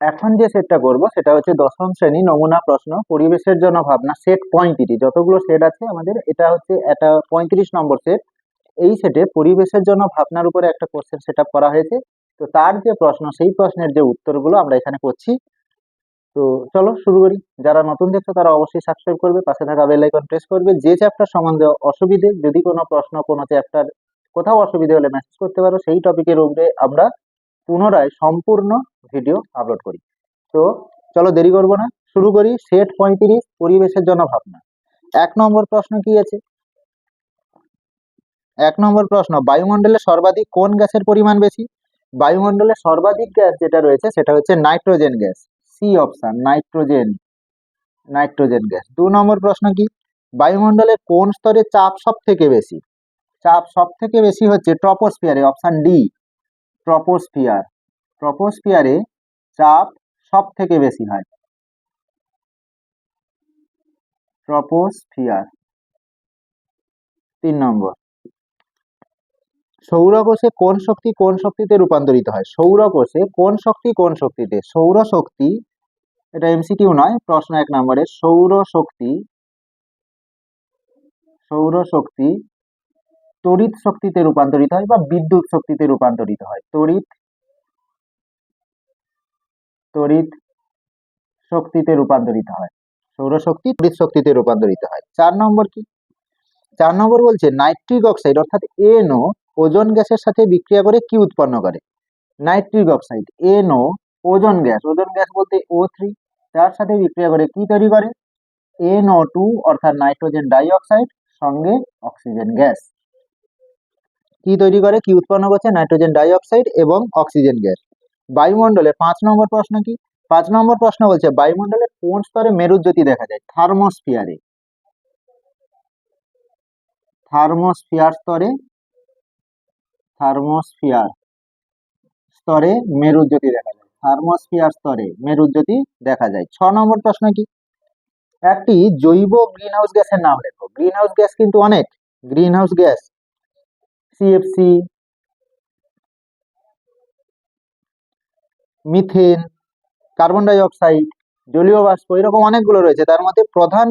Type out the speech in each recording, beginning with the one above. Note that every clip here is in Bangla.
এখন যে সেটটা করব, সেটা হচ্ছে দশম শ্রেণি নমুনা প্রশ্ন, পরিবেশের জন্য ভাবনা সেট পঁয়ত্রিশ যতগুলো সেট আছে আমাদের, এটা হচ্ছে একটা পঁয়ত্রিশ নম্বর সেট এই সেটে পরিবেশের জন্য ভাবনার উপরে একটা কোশ্চেন সেট করা হয়েছে। তো তার যে প্রশ্ন, সেই প্রশ্নের যে উত্তরগুলো আমরা এখানে করছি। তো চলো শুরু করি। যারা নতুন দেখছ, তারা অবশ্যই সাবস্ক্রাইব করবে, পাশে থাকা বেল আইকন প্রেস করবে। যে চ্যাপ্টার সম্বন্ধে অসুবিধে, যদি কোনো প্রশ্ন, কোনো চ্যাপ্টার কোথাও অসুবিধে হলে মেসেজ করতে পারো, সেই টপিকের উপরে আমরা পুনরায় সম্পূর্ণ ভিডিও আপলোড করি। তো চলো দেরি করব না, শুরু করি সেট পঁয়ত্রিশ, পরিবেশের জন্য ভাবনা। এক নম্বর প্রশ্ন কি আছে? এক নম্বর প্রশ্ন, বায়ুমণ্ডলে সর্বাধিক কোন গ্যাসের পরিমাণ বেশি? বায়ুমণ্ডলে সর্বাধিক গ্যাস যেটা রয়েছে সেটা হচ্ছে nitrogen gas C option nitrogen nitrogen gas. দু নম্বর প্রশ্ন কি? বায়ুমণ্ডলের কোন স্তরে চাপ সব থেকে বেশি? চাপ সব থেকে বেশি হচ্ছে ট্রপোস্ফিয়ারে অপশান ডি ট্রপোস্ফিয়ার। ট্রপোস্ফিয়ারে চাপ সব থেকে বেশি হয়। ট্রপোস্ফিয়ার। তিন নম্বর। সৌরকোষে কোন শক্তি কোন শক্তিতে রূপান্তরিত হয়? সৌরকোষে কোন শক্তি কোন শক্তিতে? সৌর শক্তি, এটা এমসিকিউ নয়, প্রশ্ন এক নম্বরে। সৌর শক্তি সৌর শক্তি, তড়িৎ শক্তিতে রূপান্তরিত হয় বা বিদ্যুৎ শক্তিতে রূপান্তরিত হয়? তড়িৎ তড়িৎ শক্তিতে রূপান্তরিত হয়। সৌরশক্তি তড়িৎ শক্তিতে রূপান্তরিত হয়। চার নম্বর কি? চার নম্বর বলছে নাইট্রিক অক্সাইড অর্থাৎ এনও ওজন গ্যাসের সাথে বিক্রিয়া করে কি উৎপন্ন করে? Nitric oxide NO ozone gas. Ozone gas বলতে ও থ্রি তার সাথে বিক্রিয়া করে কি তৈরি করে? এনও টু অর্থাৎ নাইট্রোজেন ডাই অক্সাইড সঙ্গে অক্সিজেন গ্যাস। কি তৈরি করে? কি উৎপন্ন করছে? নাইট্রোজেন ডাই অক্সাইড এবং অক্সিজেন গ্যাস। বায়ুমণ্ডলে পাঁচ নম্বর প্রশ্ন কি? পাঁচ নম্বর প্রশ্ন বলছে বায়ুমণ্ডলের কোন স্তরে মেরুজ্যোতি দেখা যায়? থার্মোস্ফিয়ারে। থার্মোস্ফিয়ার স্তরে থার্মোস্ফিয়ার স্তরে মেরুজ্যোতি দেখা যায়। থার্মোস্ফিয়ার স্তরে মেরুজ্যোতি দেখা যায়। ছ নম্বর প্রশ্ন কি? একটি জৈব গ্রিনহাউস গ্যাসের নাম লেখো। গ্রিনহাউস গ্যাস কিন্তু অনেক। Greenhouse gas CFC methane, carbon dioxide জলীয় বাষ্প, এরকম অনেকগুলো রয়েছে। তার মধ্যে প্রধান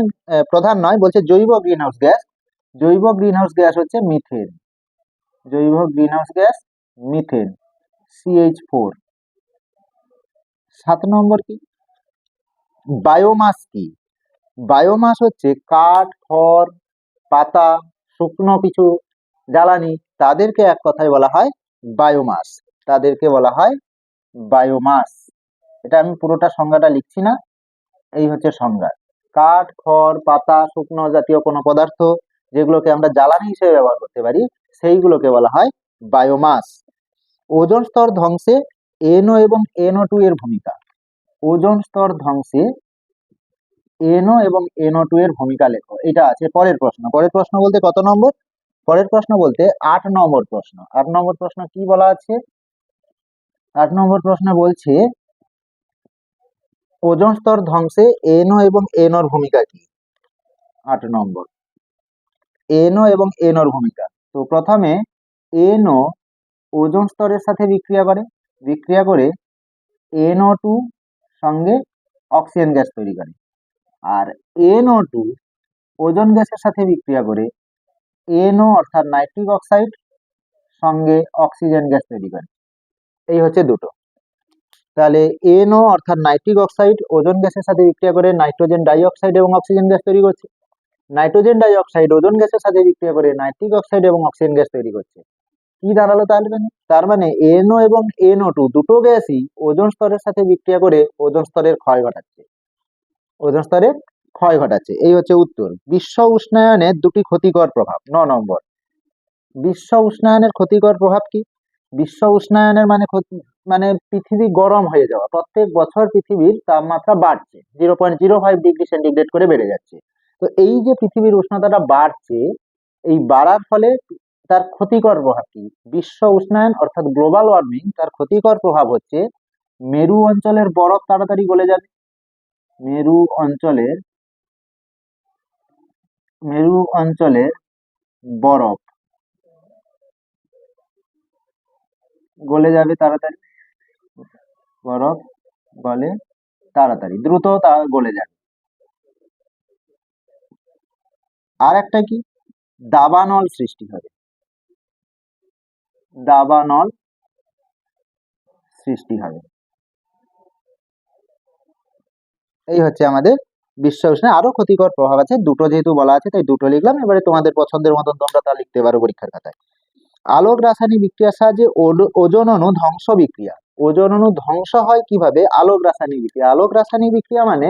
প্রধান নয়, বলছে জৈব গ্রিনহাউস গ্যাস। জৈব গ্রিনহাউস গ্যাস হচ্ছে মিথেন। জৈব greenhouse gas, methane. CH four সাত নম্বর কি? বায়োমাস কি? বায়োমাস হচ্ছে কাঠ, খড়, পাতা, শুকনো কিছু, জ্বালানি। তাদেরকে এক কথায় বলা হয় বায়োমাস। তাদেরকে বলা হয় বায়োমাস এটা আমি পুরোটা সংজ্ঞাটা লিখছি না, এই হচ্ছে সংজ্ঞা। কাঠ, খড়, পাতা, শুকনো জাতীয় কোনো পদার্থ যেগুলোকে আমরা জ্বালানি হিসেবে ব্যবহার করতে পারি, সেইগুলোকে বলা হয় বায়োমাস ওজন স্তর ধ্বংসে এনও এবং এনও টু এর ভূমিকা। ওজন স্তর ধ্বংসে এনও এবং এনও টু এর ভূমিকা লেখো। এটা আছে পরের প্রশ্ন। পরের প্রশ্ন বলতে কত নম্বর? পরের প্রশ্ন বলতে আট নম্বর প্রশ্ন। আট নম্বর প্রশ্ন কি বলা আছে? আট নম্বর প্রশ্ন বলছে, ওজন স্তর ধ্বংসে এনও এবং এনওর ভূমিকা কি? আট নম্বর। এনও এবং এনওর ভূমিকা। তো প্রথমে এনও ওজন স্তরের সাথে বিক্রিয়া করে। বিক্রিয়া করে এনও টু সঙ্গে অক্সিজেন গ্যাস তৈরি করে। আর এনও টু ওজন গ্যাসের সাথে বিক্রিয়া করে এনও অর্থাৎ নাইট্রিক অক্সাইড সঙ্গে অক্সিজেন গ্যাস তৈরি করে। এই হচ্ছে দুটো। তাহলে এনও অর্থাৎ নাইট্রিক অক্সাইড ওজন গ্যাসের সাথে বিক্রিয়া করে নাইট্রোজেন ডাই অক্সাইড এবং অক্সিজেন গ্যাস তৈরি করছে। নাইট্রোজেন ডাই অক্সাইড ওজন গ্যাসের সাথে বিক্রিয়া করে নাইট্রিক অক্সাইড এবং অক্সিজেন গ্যাস তৈরি করছে। কি দাঁড়াল তাহলে মানে? তার মানে এনও এবং এনও টু দুটো গ্যাসই ওজন স্তরের সাথে বিক্রিয়া করে ওজন স্তরের ক্ষয় ঘটাচ্ছে। ওজন স্তরের ক্ষয় ঘটাচ্ছে। এই হচ্ছে উত্তর। বিশ্ব উষ্ণায়নের দুটি ক্ষতিকর প্রভাব। ন নম্বর। বিশ্ব উষ্ণায়নের ক্ষতিকর প্রভাব কি? বিশ্ব উষ্ণায়নের মানে মানে পৃথিবী গরম হয়ে যাওয়া। প্রত্যেক বছর পৃথিবীর তাপমাত্রা বাড়ছে। Zero point zero five degree centigrade করে বেড়ে যাচ্ছে। তো এই যে পৃথিবীর উষ্ণতাটা বাড়ছে, এই বাড়ার ফলে তার ক্ষতিকর প্রভাব কি? বিশ্ব উষ্ণায়ন অর্থাৎ গ্লোবাল ওয়ার্মিং তার ক্ষতিকর প্রভাব হচ্ছে মেরু অঞ্চলের বরফ তাড়াতাড়ি গলে যাবে। মেরু অঞ্চলের মেরু অঞ্চলের বরফ গলে যাবে তাড়াতাড়ি। বরফ গলে তাড়াতাড়ি, দ্রুত তা গলে যাবে। আর একটা কি? দাবানল সৃষ্টি হবে। দাবানল সৃষ্টি হবে। এই হচ্ছে আমাদের বিশ্ব উষ্ণে আরও ক্ষতিকর প্রভাব আছে। দুটো যেহেতু বলা আছে, তাই দুটো লিখলাম। এবারে তোমাদের পছন্দের মতন তোমরা তা লিখতে পারো পরীক্ষার খাতায়। আলোক রাসায়নিক বিক্রিয়ার সাহায্যে ওজোন অণু ধ্বংস বিক্রিয়া। ওজন অণু ধ্বংস হয় কীভাবে? আলোক রাসায়নিক বিক্রিয়া। আলোক রাসায়নিক বিক্রিয়া মানে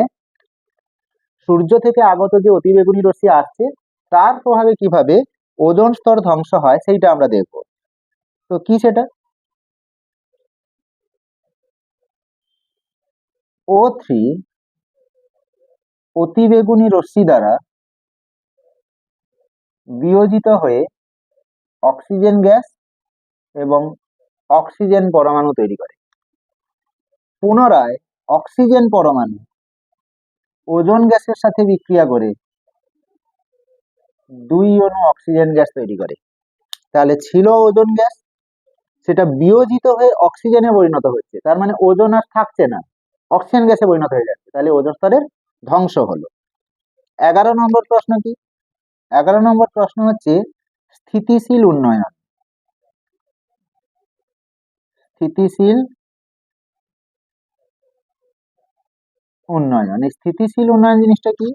সূর্য থেকে আগত যে অতিবেগুনি রশ্মি আসছে, তার প্রভাবে কীভাবে ওজন স্তর ধ্বংস হয় সেইটা আমরা দেখব। তো কি সেটা? ও থ্রি অতিবেগুনি রশ্মি দ্বারা বিয়োজিত হয়ে অক্সিজেন গ্যাস এবং অক্সিজেন পরমাণু তৈরি করে। পুনরায় অক্সিজেন পরমাণু ওজোন গ্যাসের সাথে বিক্রিয়া করে দুই অণু অক্সিজেন গ্যাস তৈরি করে। তাহলে ছিল ওজন গ্যাস, সেটা বিয়োজিত হয়ে অক্সিজেনে পরিণত হচ্ছে। তার মানে ওজন আর থাকছে না, অক্সিজেন গ্যাসে পরিণত হয়ে যাচ্ছে। তাহলে ওজন স্তরের ধ্বংস হলো। এগারো নম্বর প্রশ্ন কি? এগারো নম্বর প্রশ্ন হচ্ছে স্থিতিশীল উন্নয়ন। স্থিতিশীল উন্নয়ন। স্থিতিশীল উন্নয়ন জিনিসটা কি?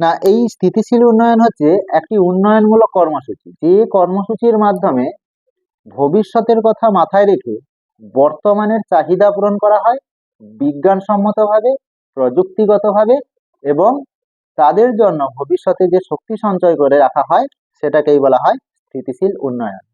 না, এই স্থিতিশীল উন্নয়ন হচ্ছে একটি উন্নয়নমূলক কর্মসূচি। যে কর্মসূচির মাধ্যমে ভবিষ্যতের কথা মাথায় রেখে বর্তমানের চাহিদা পূরণ করা হয়, বিজ্ঞানসম্মতভাবে, প্রযুক্তিগতভাবে এবং তাদের জন্য ভবিষ্যতে যে শক্তি সঞ্চয় করে রাখা হয় সেটাকেই বলা হয় স্থিতিশীল উন্নয়ন।